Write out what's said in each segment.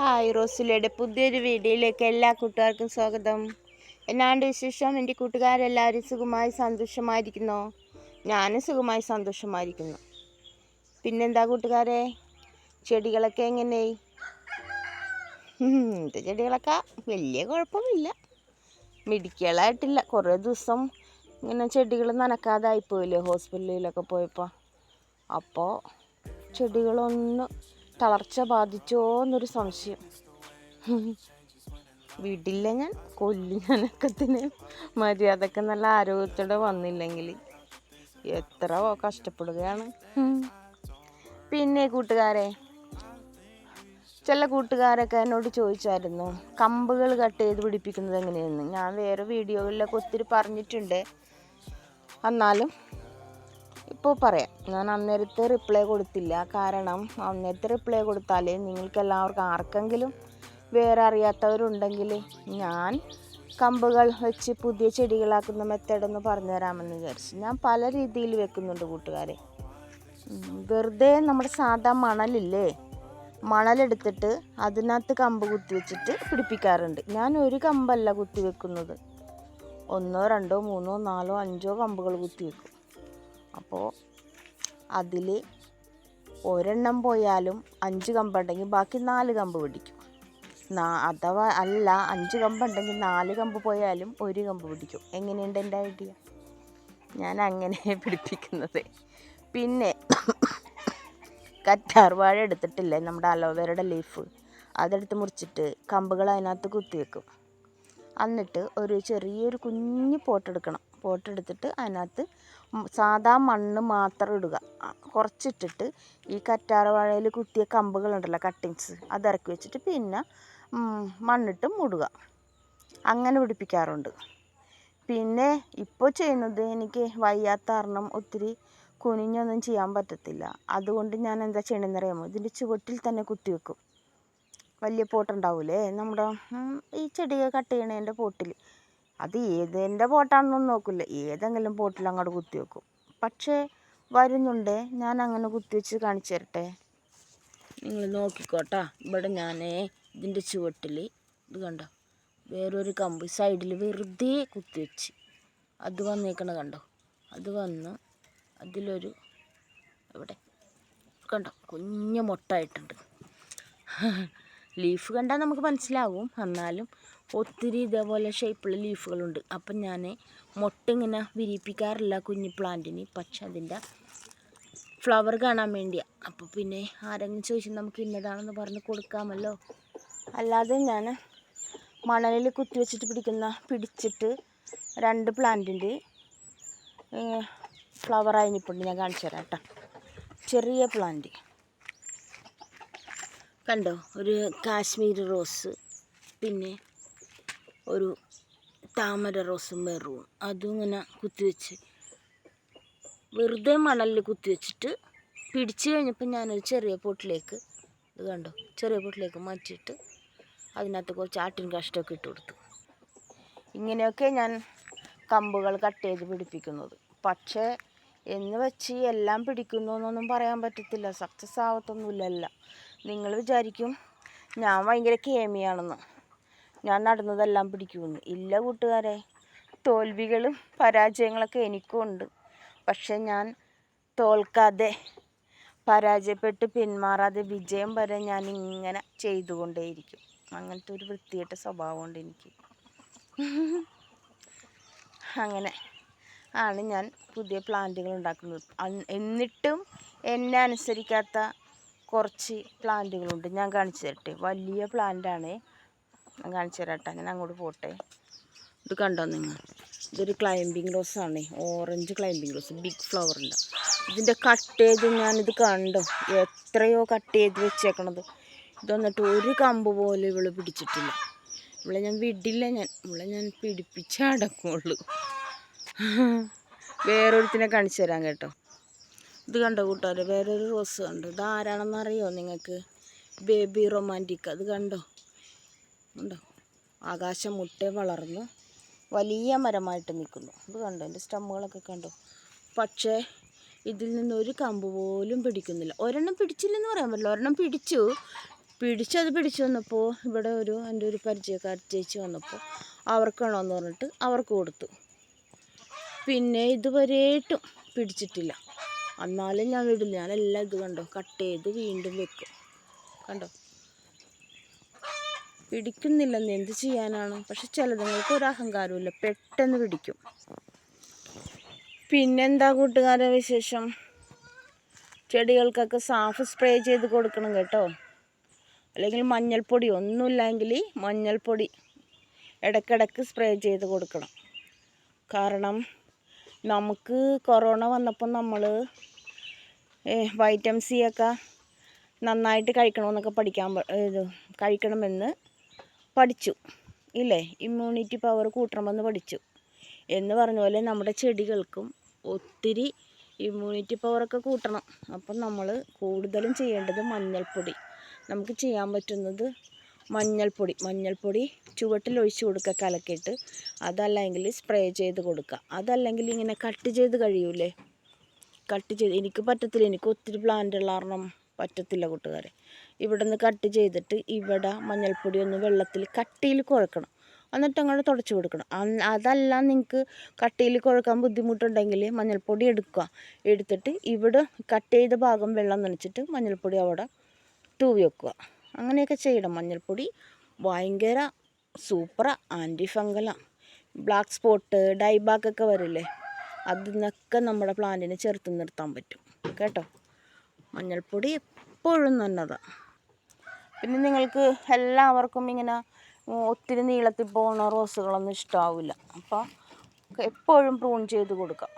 Hi റോസിലയുടെ പുതിയൊരു വീഡിയോയിലേക്ക് എല്ലാ കൂട്ടുകാർക്കും സ്വാഗതം. എന്നാണ്ട് വിശേഷം? എന്റെ കൂട്ടുകാരെല്ലാവരും സുഖമായി സന്തോഷമായിരിക്കുന്നോ? ഞാനും സുഖമായി സന്തോഷമായിരിക്കുന്നു. പിന്നെന്താ കൂട്ടുകാരെ? ചെടികളൊക്കെ എങ്ങനെ? എന്റെ ചെടികളൊക്കെ? വലിയ കുഴപ്പമില്ല മിടിക്കലായിട്ടില്ല കുറേ ദിവസം ഇങ്ങനെ ചെടികൾ നനക്കാതായിപ്പോയില്ലേ ഹോസ്പിറ്റലിലൊക്കെ പോയപ്പോൾ. അപ്പോൾ ചെടികളൊന്ന് തളർച്ച ബാധിച്ചോ എന്നൊരു സംശയം. വീട്ടില്ല ഞാൻ കൊല്ലു ഞാനൊക്കെ തന്നെ മര്യാദയ്ക്ക് നല്ല ആരോഗ്യത്തോടെ വന്നില്ലെങ്കിൽ എത്ര കഷ്ടപ്പെടുകയാണ്. പിന്നെ കൂട്ടുകാരെ ചില കൂട്ടുകാരൊക്കെ എന്നോട് ചോദിച്ചായിരുന്നു കമ്പുകൾ കട്ട് ചെയ്ത് പിടിപ്പിക്കുന്നത് എങ്ങനെയെന്ന്. ഞാൻ വേറെ വീഡിയോകളിലൊക്കെ ഒത്തിരി പറഞ്ഞിട്ടുണ്ട്. എന്നാലും ഇപ്പോൾ പറയാം. ഞാൻ അന്നേരത്തെ റിപ്ലൈ കൊടുത്തില്ല. കാരണം അന്നേരത്തെ റിപ്ലൈ കൊടുത്താൽ നിങ്ങൾക്ക് എല്ലാവർക്കും ആർക്കെങ്കിലും വേറെ അറിയാത്തവരുണ്ടെങ്കിൽ ഞാൻ കമ്പുകൾ വെച്ച് പുതിയ ചെടികളാക്കുന്ന മെത്തേഡൊന്ന് പറഞ്ഞു തരാമെന്ന് വിചാരിച്ചു. ഞാൻ പല രീതിയിൽ വെക്കുന്നുണ്ട് കൂട്ടുകാരെ. വെറുതെ നമ്മുടെ സാധാ മണലില്ലേ? മണലെടുത്തിട്ട് അതിനകത്ത് കമ്പ് കുത്തി വെച്ചിട്ട് പിടിപ്പിക്കാറുണ്ട്. ഞാൻ ഒരു കമ്പല്ല കുത്തി വെക്കുന്നത്. ഒന്നോ രണ്ടോ മൂന്നോ നാലോ അഞ്ചോ കമ്പുകൾ കുത്തി വെക്കും. അപ്പോൾ അതിൽ ഒരെണ്ണം പോയാലും അഞ്ച് കമ്പുണ്ടെങ്കിൽ ബാക്കി നാല് കമ്പ് പിടിക്കും. നാ അഥവാ അല്ല അഞ്ച് കമ്പുണ്ടെങ്കിൽ നാല് കമ്പ് പോയാലും ഒരു കമ്പ് പിടിക്കും. എങ്ങനെയുണ്ട് എന്റെ ഐഡിയ? ഞാൻ അങ്ങനെ പിടിപ്പിക്കുന്നത്. പിന്നെ കറ്റാർ വാഴ എടുത്തിട്ടില്ലേ നമ്മുടെ അലോവേരയുടെ ലീഫ് അതെടുത്ത് മുറിച്ചിട്ട് കമ്പുകൾ അതിനകത്ത് കുത്തിവെക്കും എന്നിട്ട് ഒരു ചെറിയൊരു കുഞ്ഞ് പോട്ടെടുക്കണം. പോട്ടെടുത്തിട്ട് അതിനകത്ത് സാദാ മണ്ണ് മാത്രം ഇടുക. കുറച്ചിട്ടിട്ട് ഈ കറ്റാർ വാഴയിൽ കുത്തിയ കമ്പുകളുണ്ടല്ലോ കട്ടിങ്സ് അത് അതിറക്കി വെച്ചിട്ട് പിന്നെ മണ്ണിട്ട് മൂടുക. അങ്ങനെ പിടിപ്പിക്കാറുണ്ട്. പിന്നെ ഇപ്പോൾ ചെയ്യുന്നത് എനിക്ക് വയ്യാത്ത കാരണം ഒത്തിരി കുനിഞ്ഞൊന്നും ചെയ്യാൻ പറ്റത്തില്ല. അതുകൊണ്ട് ഞാൻ എന്താ ചെയ്യണമെന്ന് അറിയാമോ? ഇതിന്റെ ചുവട്ടിൽ തന്നെ കുത്തി വെക്കും. വലിയ പോട്ടുണ്ടാവൂലേ? നമ്മുടെ ഈ ചെടിയെ കട്ട് ചെയ്യണതിന്റെ പോട്ടിൽ അത് ഏതിന്റെ പോട്ടാണെന്നൊന്നും നോക്കില്ല ഏതെങ്കിലും പോട്ടിൽ അങ്ങോട്ട് കുത്തി വെക്കും. പക്ഷേ വരുന്നുണ്ട്. ഞാൻ അങ്ങനെ കുത്തി വെച്ച് കാണിച്ചു തരട്ടെ. നിങ്ങൾ നോക്കിക്കോട്ടാ. ഇവിടെ ഞാൻ ഇതിന്റെ ചുവട്ടിൽ ഇത് കണ്ടോ? വേറൊരു കമ്പ് സൈഡിൽ വെറുതെ കുത്തി വെച്ച്. അത് വന്നേക്കണ കണ്ടോ? അത് വന്ന് അതിലൊരു ഇവിടെ കണ്ടോ? കുഞ്ഞു മൊട്ടായിട്ടുണ്ട്. ലീഫ് കണ്ടാൽ നമുക്ക് മനസ്സിലാവും. എന്നാലും ഒത്തിരി ഇതേപോലെ ഷേപ്പുള്ള ലീഫുകളുണ്ട് അപ്പം ഞാൻ മുട്ട ഇങ്ങനെ വിരിപ്പിക്കാറില്ല കുഞ്ഞു പ്ലാന്റിന് പക്ഷെ അതിന്റെ ഫ്ലവർ കാണാൻ വേണ്ടിയാണ് അപ്പോൾ പിന്നെ ആരെങ്കിലും ചോദിച്ചാൽ നമുക്ക് ഇന്നതാണെന്ന് പറഞ്ഞ് കൊടുക്കാമല്ലോ. അല്ലാതെ ഞാൻ മണലിൽ കുത്തി വെച്ചിട്ട് പിടിക്കുന്ന പിടിച്ചിട്ട് രണ്ട് പ്ലാന്റിന്റെ ഫ്ലവർ ആയിനിപ്പുണ്ട്. ഞാൻ കാണിച്ചു തരാം കേട്ടോ. ചെറിയ പ്ലാന്റ് കണ്ടോ? ഒരു കാശ്മീരി റോസ് പിന്നെ ഒരു താമര റോസും മെറൂൺ അതും ഇങ്ങനെ കുത്തിവെച്ച് വെറുതെ മണലിൽ കുത്തിവെച്ചിട്ട് പിടിച്ച് കഴിഞ്ഞപ്പോൾ ഞാനൊരു ചെറിയ പൊട്ടിലേക്ക് ഇത് കണ്ടോ? ചെറിയ പൊട്ടിലേക്ക് മാറ്റിയിട്ട് അതിനകത്ത് കുറച്ച് ആട്ടിൻ കാഷ്ടമൊക്കെ ഇട്ട് കൊടുത്തു. ഇങ്ങനെയൊക്കെ ഞാൻ കമ്പുകൾ കട്ട് ചെയ്ത് പിടിപ്പിക്കുന്നത്. പക്ഷേ എന്ന് വെച്ച് എല്ലാം പിടിക്കുന്നു എന്നൊന്നും പറയാൻ പറ്റത്തില്ല. സക്സസ് ആവത്തൊന്നുമില്ലല്ല. നിങ്ങൾ വിചാരിക്കും ഞാൻ ഭയങ്കര കേമിയാണെന്ന്. ഞാൻ നടുന്നതെല്ലാം പിടിക്കുമെന്ന്. ഇല്ല കൂട്ടുകാരെ തോൽവികളും പരാജയങ്ങളൊക്കെ എനിക്കും ഉണ്ട്. പക്ഷെ ഞാൻ തോൽക്കാതെ പരാജയപ്പെട്ട് പിന്മാറാതെ വിജയം വരെ ഞാൻ ഇങ്ങനെ ചെയ്തുകൊണ്ടേയിരിക്കും. അങ്ങനത്തെ ഒരു വൃത്തികെട്ട സ്വഭാവമുണ്ട് എനിക്ക്. അങ്ങനെ ആണ് ഞാൻ പുതിയ പ്ലാന്റുകൾ ഉണ്ടാക്കുന്നത്. എന്നിട്ടും എന്നെ അനുസരിക്കാത്ത കുറച്ച് പ്ലാന്റുകളുണ്ട്. ഞാൻ കാണിച്ചു തരട്ടെ. വലിയ പ്ലാന്റാണ് ഞാൻ കാണിച്ചു തരാട്ടെ. ഞാൻ അങ്ങോട്ട് പോട്ടെ. ഇത് കണ്ടോ നിങ്ങൾ? ഇതൊരു ക്ലൈമ്പിംഗ് റോസ് ആണ്. Orange climbing rose big flower ഉണ്ട്. ഇതിന്റെ കട്ട് ചെയ്ത് ഞാനിത് കണ്ടോ. എത്രയോ കട്ട് ചെയ്ത് വെച്ചേക്കണത്. ഇതൊന്നിട്ട് ഒരു കമ്പ് പോലും ഇവൾ പിടിച്ചിട്ടില്ല. ഇവളെ ഞാൻ വിടില്ല ഞാൻ. ഇവളെ ഞാൻ പിടിപ്പിച്ചേ അടക്കുള്ളൂ വേറൊരുത്തിനെ കാണിച്ചു തരാം കേട്ടോ. ഇത് കണ്ടോ കൂട്ടുകാരെ? വേറൊരു റോസ് കണ്ടോ. അറിയോ നിങ്ങൾക്ക്? ബേബി റൊമാന്റിക് അത് കണ്ടോ? ഉണ്ടോ. ആകാശം മുട്ടേ വളർന്ന് വലിയ മരമായിട്ട് നിൽക്കുന്നു. അത് കണ്ടോ? എന്റെ സ്റ്റമ്മുകളൊക്കെ കണ്ടോ? പക്ഷേ ഇതിൽ നിന്ന് ഒരു കമ്പ് പോലും പിടിക്കുന്നില്ല. ഒരെണ്ണം പിടിച്ചില്ലെന്ന് പറയാൻ പറ്റില്ല. ഒരെണ്ണം പിടിച്ചു. പിടിച്ചത് പിടിച്ചു വന്നപ്പോൾ ഇവിടെ ഒരു എന്റെ ഒരു പരിചയക്കാർ ചേച്ചി വന്നപ്പോൾ അവർക്കാണോന്ന് പറഞ്ഞിട്ട് അവർക്ക് കൊടുത്തു. പിന്നെ ഇതുവരെയായിട്ടും പിടിച്ചിട്ടില്ല. എന്നാലും ഞാൻ വിടില്ല ഞാനെല്ലാം ഇത് കണ്ടോ? കട്ട് ചെയ്ത് വീണ്ടും വെക്കും. കണ്ടോ? പിടിക്കുന്നില്ലെന്ന് എന്ത് ചെയ്യാനാണ്? പക്ഷെ ചിലതുങ്ങൾക്ക് ഒരു അഹങ്കാരമില്ല പെട്ടെന്ന് പിടിക്കും. പിന്നെന്താ കൂട്ടുകാരെ വിശേഷം? ചെടികൾക്കൊക്കെ സാഫ് സ്പ്രേ ചെയ്ത് കൊടുക്കണം കേട്ടോ. അല്ലെങ്കിൽ മഞ്ഞൾപ്പൊടി ഒന്നുമില്ലെങ്കിൽ മഞ്ഞൾപ്പൊടി ഇടയ്ക്കിടയ്ക്ക് സ്പ്രേ ചെയ്ത് കൊടുക്കണം. കാരണം നമുക്ക് കൊറോണ വന്നപ്പോൾ നമ്മൾ വൈറ്റമിൻ സി ഒക്കെ നന്നായിട്ട് കഴിക്കണമെന്നൊക്കെ പഠിക്കാൻ ഇത് കഴിക്കണമെന്ന് പഠിച്ചു. ഇല്ലേ? ഇമ്മ്യൂണിറ്റി പവർ കൂട്ടണമെന്ന് പഠിച്ചു. എന്ന് പറഞ്ഞ പോലെ നമ്മുടെ ചെടികൾക്കും ഒത്തിരി ഇമ്മ്യൂണിറ്റി പവറൊക്കെ കൂട്ടണം. അപ്പം നമ്മൾ കൂടുതലും ചെയ്യേണ്ടത് മഞ്ഞൾപ്പൊടി. നമുക്ക് ചെയ്യാൻ പറ്റുന്നത് മഞ്ഞൾപ്പൊടി. മഞ്ഞൾപ്പൊടി ചുവട്ടിൽ ഒഴിച്ച് കൊടുക്കുക കലക്കിയിട്ട്. അതല്ലെങ്കിൽ സ്പ്രേ ചെയ്ത് കൊടുക്കുക. അതല്ലെങ്കിൽ ഇങ്ങനെ കട്ട് ചെയ്ത് കഴിയൂലേ? കട്ട് ചെയ്ത് എനിക്ക് പറ്റത്തില്ല. എനിക്ക് ഒത്തിരി പ്ലാന്റ് ഉള്ള കാരണം പറ്റത്തില്ല കൂട്ടുകാരെ. ഇവിടെ നിന്ന് കട്ട് ചെയ്തിട്ട് ഇവിടെ മഞ്ഞൾപ്പൊടി ഒന്ന് വെള്ളത്തിൽ കട്ടിയിൽ കുഴക്കണം. എന്നിട്ട് അങ്ങോട്ട് തുടച്ച് കൊടുക്കണം. അതല്ല നിങ്ങൾക്ക് കട്ടിയിൽ കുഴക്കാൻ ബുദ്ധിമുട്ടുണ്ടെങ്കിൽ മഞ്ഞൾപ്പൊടി എടുക്കുക. എടുത്തിട്ട് ഇവിടെ കട്ട് ചെയ്ത ഭാഗം വെള്ളം നനച്ചിട്ട് മഞ്ഞൾപ്പൊടി അവിടെ തൂവി വെക്കുക. അങ്ങനെയൊക്കെ ചെയ്യണം. മഞ്ഞൾപ്പൊടി ഭയങ്കര സൂപ്പർ ആന്റി ഫംഗലാണ് ബ്ലാക്ക് സ്പോട്ട് ഡൈബാക്കൊക്കെ വരില്ലേ? അതിൽ നിന്നൊക്കെ നമ്മുടെ പ്ലാന്റിനെ ചെറുത്ത് നിർത്താൻ പറ്റും. കേട്ടോ? മഞ്ഞൾപ്പൊടി എപ്പോഴും നല്ലതാണ് പിന്നെ നിങ്ങൾക്ക് എല്ലാവർക്കും ഇങ്ങനെ ഒത്തിരി നീളത്തിൽ പോകുന്ന റോസുകളൊന്നും ഇഷ്ടമാവില്ല അപ്പോൾ എപ്പോഴും പ്രൂൺ ചെയ്ത് കൊടുക്കാം.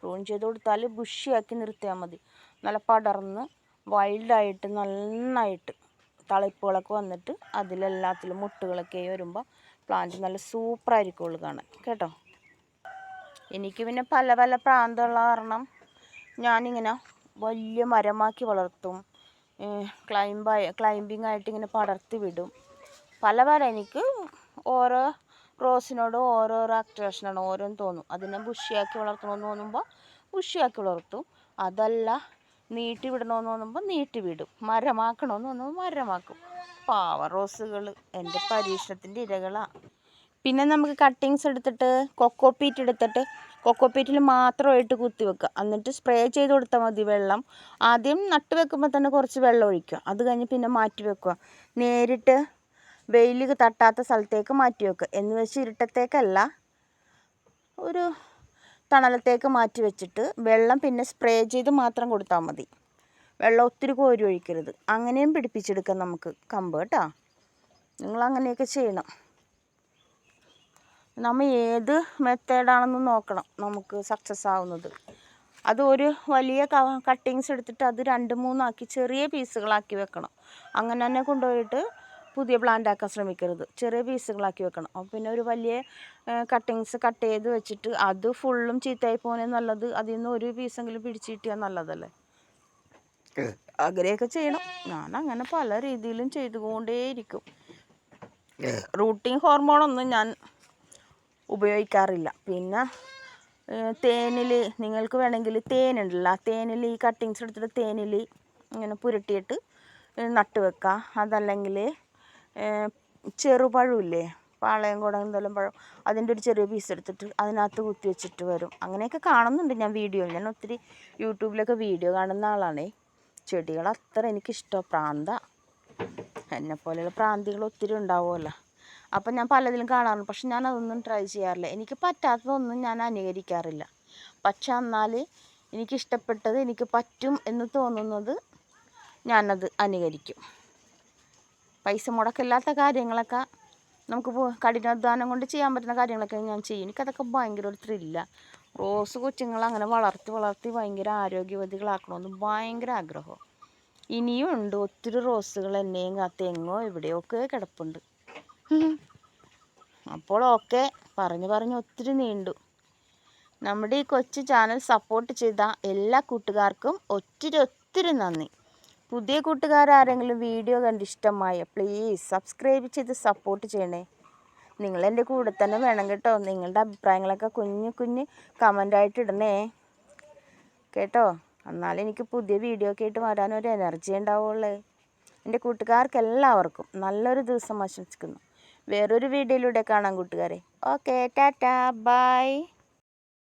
പ്രൂൺ ചെയ്ത് കൊടുത്താൽ ബുഷിയാക്കി നിർത്തിയാൽ മതി. നല്ല പടർന്ന് വൈൽഡായിട്ട് നന്നായിട്ട് തളിപ്പുകളൊക്കെ വന്നിട്ട് അതിലെല്ലാത്തിലും മുട്ടുകളൊക്കെ വരുമ്പോൾ പ്ലാന്റ് നല്ല സൂപ്പറായിരിക്കുള്ളൂ കാണാൻ. കേട്ടോ? എനിക്ക് പിന്നെ പല പല പ്രാന്തമുള്ള കാരണം ഞാനിങ്ങനെ വലിയ മരമാക്കി വളർത്തും. ക്ലൈംബായി ക്ലൈംബിംഗ് ആയിട്ട് ഇങ്ങനെ പടർത്തി വിടും. പല പല എനിക്ക് ഓരോ റോസിനോട് ഓരോരോ അട്രാക്ഷനാണ് ഓരോന്ന് തോന്നും. അതിനെ ബുഷിയാക്കി വളർത്തണമെന്ന് തോന്നുമ്പോൾ ബുഷിയാക്കി വളർത്തും. അതല്ല നീട്ടി വിടണമെന്ന് തോന്നുമ്പോൾ നീട്ടി വിടും. മരമാക്കണമെന്ന് തോന്നുമ്പോൾ മരമാക്കും. പാവ റോസുകൾ എന്റെ പരീക്ഷണത്തിന്റെ ഇരകളാണ് പിന്നെ നമുക്ക് കട്ടിങ്സ് എടുത്തിട്ട് കൊക്കോ പീറ്റ് എടുത്തിട്ട് കൊക്കോ പീറ്റിൽ മാത്രമായിട്ട് കുത്തി വെക്കുക. എന്നിട്ട് സ്പ്രേ ചെയ്ത് കൊടുത്താൽ മതി വെള്ളം. ആദ്യം നട്ട് വെക്കുമ്പോൾ തന്നെ കുറച്ച് വെള്ളം ഒഴിക്കുക. അത് കഴിഞ്ഞ് പിന്നെ മാറ്റി വെക്കുക. നേരിട്ട് വെയിൽ തട്ടാത്ത സ്ഥലത്തേക്ക് മാറ്റി വെക്കുക. എന്ന് വെച്ച് ഇരുട്ടത്തേക്കല്ല ഒരു തണലത്തേക്ക് മാറ്റി വെച്ചിട്ട് വെള്ളം പിന്നെ സ്പ്രേ ചെയ്ത് മാത്രം കൊടുത്താൽ മതി. വെള്ളം ഒത്തിരി കോരി ഒഴിക്കരുത്. അങ്ങനെയും പിടിപ്പിച്ചെടുക്കാം നമുക്ക് കമ്പ് കേട്ടോ. നിങ്ങൾ അങ്ങനെയൊക്കെ ചെയ്യണം. നമ്മൾ ഏത് മെത്തേഡാണെന്ന് നോക്കണം നമുക്ക് സക്സസ് ആവുന്നത്. അത് ഒരു വലിയ കട്ടിങ്സ് എടുത്തിട്ട് അത് രണ്ട് മൂന്നാക്കി ചെറിയ പീസുകളാക്കി വെക്കണം. അങ്ങനെ തന്നെ കൊണ്ടുപോയിട്ട് പുതിയ പ്ലാന്റ് ആക്കാൻ ശ്രമിക്കരുത്. ചെറിയ പീസുകളാക്കി വെക്കണം. അപ്പോൾ പിന്നെ ഒരു വലിയ കട്ടിങ്സ് കട്ട് ചെയ്ത് വെച്ചിട്ട് അത് ഫുള്ളും ചീത്തയായി പോകുന്നത് നല്ലത്. അതിൽ നിന്ന് ഒരു പീസെങ്കിലും പിടിച്ച് കിട്ടിയാൽ നല്ലതല്ലേ? അങ്ങനെയൊക്കെ ചെയ്യണം. ഞാൻ അങ്ങനെ പല രീതിയിലും ചെയ്തുകൊണ്ടേയിരിക്കും. റൂട്ടിങ് ഹോർമോണൊന്നും ഞാൻ ഉപയോഗിക്കാറില്ല. പിന്നെ തേനിൽ നിങ്ങൾക്ക് വേണമെങ്കിൽ തേനുണ്ടല്ലോ ആ തേനിൽ ഈ കട്ടിങ്സ് എടുത്തിട്ട് തേനിൽ ഇങ്ങനെ പുരട്ടിയിട്ട് നട്ട് വെക്കുക അതല്ലെങ്കിൽ ചെറുപഴമില്ലേ പാളയംകുടം എന്തെല്ലാം പഴം അതിന്റെ ഒരു ചെറിയ പീസ് എടുത്തിട്ട് അതിനകത്ത് കുത്തി വെച്ചിട്ട് വരും. അങ്ങനെയൊക്കെ കാണുന്നുണ്ട് ഞാൻ വീഡിയോ ഞാൻ ഒത്തിരി യൂട്യൂബിലൊക്കെ വീഡിയോ കാണുന്ന ആളാണേ. ചെടികൾ അത്ര എനിക്കിഷ്ടം. പ്രാന്ത. എന്നെപ്പോലെയുള്ള പ്രാന്തികൾ ഒത്തിരി ഉണ്ടാവുമല്ലോ. അപ്പം ഞാൻ പലതിലും കാണാറുണ്ട്. പക്ഷെ ഞാൻ അതൊന്നും ട്രൈ ചെയ്യാറില്ല. എനിക്ക് പറ്റാത്തതൊന്നും ഞാൻ അനുകരിക്കാറില്ല. പക്ഷെ എന്നാൽ എനിക്കിഷ്ടപ്പെട്ടത് എനിക്ക് പറ്റും എന്ന് തോന്നുന്നത് ഞാനത് അനുകരിക്കും. പൈസ മുടക്കില്ലാത്ത കാര്യങ്ങളൊക്കെ നമുക്ക് കഠിനാധ്വാനം കൊണ്ട് ചെയ്യാൻ പറ്റുന്ന കാര്യങ്ങളൊക്കെ ഞാൻ ചെയ്യും. എനിക്കതൊക്കെ ഭയങ്കര ഒരു ത്രില്ല റോസ് കൊച്ചുങ്ങളെ അങ്ങനെ വളർത്തി വളർത്തി ഭയങ്കര ആരോഗ്യവതികളാക്കണമെന്ന് ഭയങ്കര ആഗ്രഹം. ഇനിയും ഉണ്ട് ഒത്തിരി റോസുകൾ എന്നെയും കാത്ത് എങ്ങോ എവിടെയൊക്കെ കിടപ്പുണ്ട്. അപ്പോൾ ഓക്കെ പറഞ്ഞു പറഞ്ഞ് ഒത്തിരി നീണ്ടു. നമ്മുടെ ഈ കൊച്ചു ചാനൽ സപ്പോർട്ട് ചെയ്ത എല്ലാ കൂട്ടുകാർക്കും ഒത്തിരി ഒത്തിരി നന്ദി. പുതിയ കൂട്ടുകാർ ആരെങ്കിലും വീഡിയോ കണ്ട് ഇഷ്ടമായ പ്ലീസ് സബ്സ്ക്രൈബ് ചെയ്ത് സപ്പോർട്ട് ചെയ്യണേ. നിങ്ങൾ എന്റെ കൂടെ തന്നെ വേണം കേട്ടോ. നിങ്ങളുടെ അഭിപ്രായങ്ങളൊക്കെ കുഞ്ഞു കുഞ്ഞ് കമന്റായിട്ട് ഇടണേ. കേട്ടോ? എന്നാലും എനിക്ക് പുതിയ വീഡിയോ ഒക്കെ ആയിട്ട് വരാനൊരു എനർജി ഉണ്ടാവുള്ളേ. എന്റെ കൂട്ടുകാർക്ക് എല്ലാവർക്കും നല്ലൊരു ദിവസം ആശംസിക്കുന്നു. വേറൊരു വീഡിയോയിലൂടെ കാണാം കൂട്ടുകാരെ. Okay tata bye